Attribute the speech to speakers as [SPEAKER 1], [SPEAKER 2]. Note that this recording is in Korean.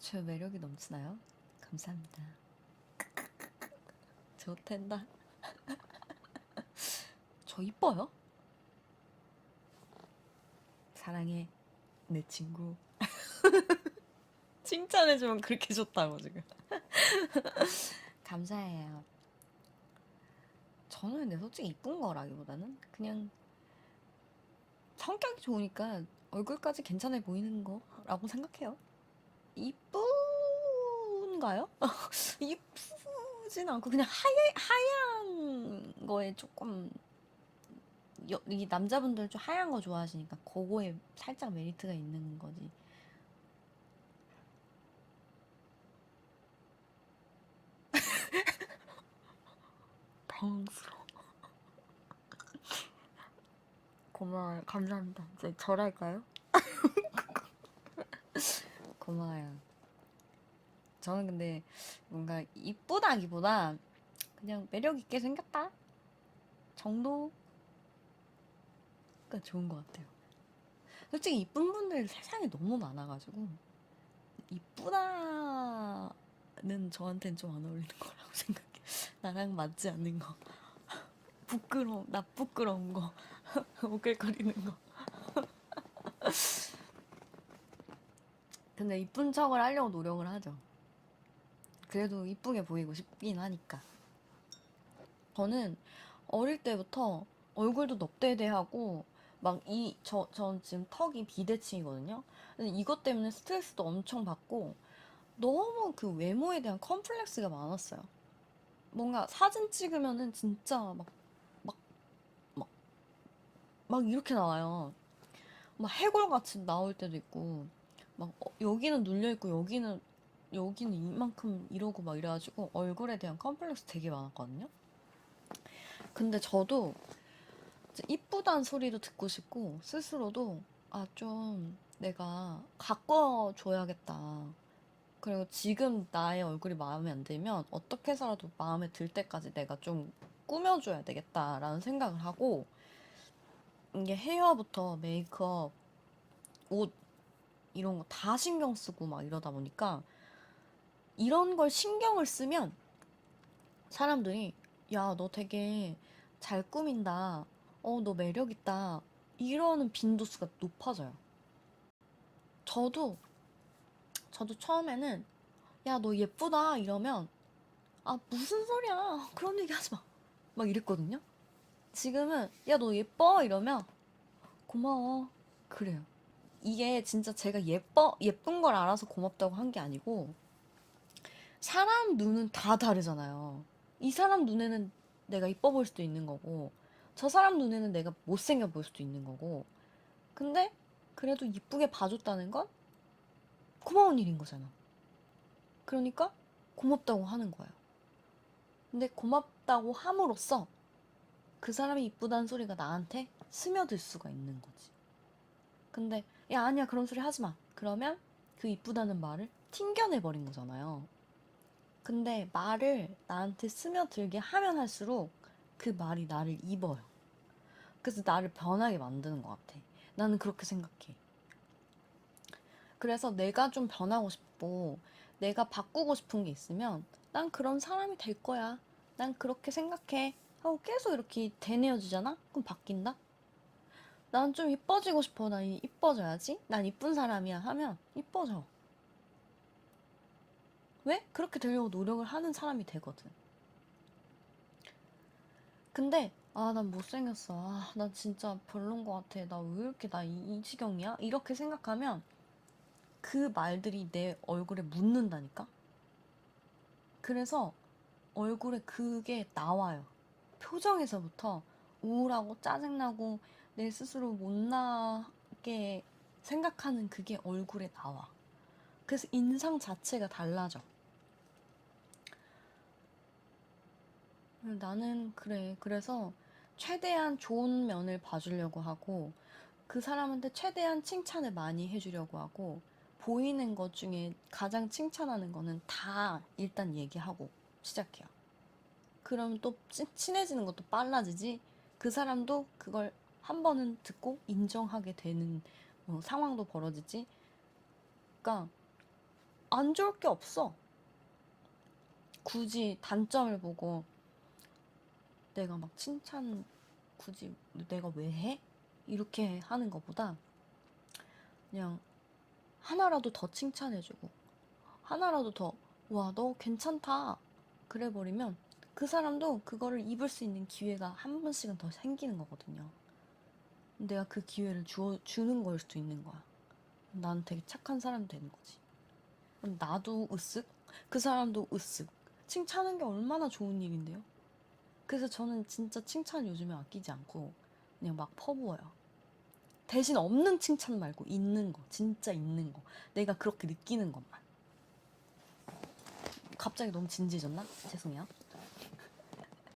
[SPEAKER 1] 저 매력이 넘치나요? 감사합니다. 좋텐다. 저 이뻐요? 사랑해, 내 친구. 칭찬해주면 그렇게 좋다고 지금. 감사해요. 저는 근데 솔직히 이쁜 거라기보다는 그냥 성격이 좋으니까 얼굴까지 괜찮아 보이는 거라고 생각해요. 이쁜가요? 이쁘진 않고 그냥 하얘, 하얀 거에 조금 여- 이 남자분들 좀 하얀 거 좋아하시니까 그거에 살짝 메리트가 있는 거지. 당황스러워. 고마워요. 감사합니다. 이제 절할까요? 고마워요. 저는 근데 뭔가 이쁘다기보다 그냥 매력 있게 생겼다 정도가 좋은 것 같아요. 솔직히 이쁜 분들 세상에 너무 많아가지고 이쁘다는 저한테는 좀 안 어울리는 거라고 생각해. 나랑 맞지 않는 거. 부끄러움, 나 부끄러운 거. 오글거리는 거. 근데 이쁜 척을 하려고 노력을 하죠. 그래도 이쁘게 보이고 싶긴 하니까. 저는 어릴 때부터 얼굴도 넙대대하고 막 이 저 전 지금 턱이 비대칭이거든요. 근데 이것 때문에 스트레스도 엄청 받고 너무 그 외모에 대한 컴플렉스가 많았어요. 뭔가 사진 찍으면은 진짜 막 막 막 막 이렇게 나와요. 막 해골같이 나올 때도 있고 막 어, 여기는 눌려 있고 여기는 여기는 이만큼 이러고 막 이래가지고 얼굴에 대한 컴플렉스 되게 많았거든요. 근데 저도 이쁘단 소리도 듣고 싶고 스스로도 아 좀 내가 가꿔줘야겠다. 그리고 지금 나의 얼굴이 마음에 안 들면 어떻게 해서라도 마음에 들 때까지 내가 좀 꾸며줘야 되겠다라는 생각을 하고 이게 헤어부터 메이크업, 옷 이런 거 다 신경 쓰고 막 이러다 보니까 이런 걸 신경을 쓰면 사람들이 야, 너 되게 잘 꾸민다. 어, 너 매력 있다. 이러는 빈도수가 높아져요. 저도 저도 처음에는 야, 너 예쁘다 이러면 아, 무슨 소리야. 그런 얘기 하지 마. 막 이랬거든요. 지금은 야, 너 예뻐 이러면 고마워. 그래요. 이게 진짜 제가 예뻐 예쁜 걸 알아서 고맙다고 한 게 아니고 사람 눈은 다 다르잖아요. 이 사람 눈에는 내가 이뻐 보일 수도 있는 거고 저 사람 눈에는 내가 못생겨 보일 수도 있는 거고 근데 그래도 이쁘게 봐줬다는 건 고마운 일인 거잖아. 그러니까 고맙다고 하는 거예요. 근데 고맙다고 함으로써 그 사람이 이쁘다는 소리가 나한테 스며들 수가 있는 거지. 근데 야 아니야 그런 소리 하지 마. 그러면 그 이쁘다는 말을 튕겨내 버린 거잖아요. 근데 말을 나한테 스며들게 하면 할수록 그 말이 나를 입어요. 그래서 나를 변하게 만드는 것 같아. 나는 그렇게 생각해. 그래서 내가 좀 변하고 싶고, 내가 바꾸고 싶은 게 있으면, 난 그런 사람이 될 거야. 난 그렇게 생각해. 하고 계속 이렇게 되뇌어주잖아? 그럼 바뀐다? 난 좀 이뻐지고 싶어. 난 이- 이뻐져야지. 난 이쁜 사람이야. 하면 이뻐져. 왜? 그렇게 되려고 노력을 하는 사람이 되거든. 근데, 아, 난 못생겼어. 아, 난 진짜 별론 것 같아. 나 왜 이렇게 나 이, 이 지경이야? 이렇게 생각하면 그 말들이 내 얼굴에 묻는다니까? 그래서 얼굴에 그게 나와요. 표정에서부터 우울하고 짜증나고 내 스스로 못나게 생각하는 그게 얼굴에 나와. 그래서 인상 자체가 달라져. 나는 그래. 그래서 최대한 좋은 면을 봐주려고 하고 그 사람한테 최대한 칭찬을 많이 해주려고 하고 보이는 것 중에 가장 칭찬하는 거는 다 일단 얘기하고 시작해요. 그럼 또 친- 친해지는 것도 빨라지지. 그 사람도 그걸 한 번은 듣고 인정하게 되는 어, 상황도 벌어지지. 그러니까 안 좋을 게 없어. 굳이 단점을 보고 내가 막 칭찬 굳이 내가 왜 해? 이렇게 하는 것보다 그냥 하나라도 더 칭찬해주고 하나라도 더 와 너 괜찮다 그래 버리면 그 사람도 그거를 입을 수 있는 기회가 한 번씩은 더 생기는 거거든요. 내가 그 기회를 주어, 주는 걸 수도 있는 거야. 난 되게 착한 사람 되는 거지. 나도 으쓱, 그 사람도 으쓱. 칭찬하는 게 얼마나 좋은 일인데요? 그래서 저는 진짜 칭찬 요즘에 아끼지 않고 그냥 막 퍼부어요. 대신 없는 칭찬 말고 있는 거, 진짜 있는 거. 내가 그렇게 느끼는 것만. 갑자기 너무 진지해졌나? 죄송해요.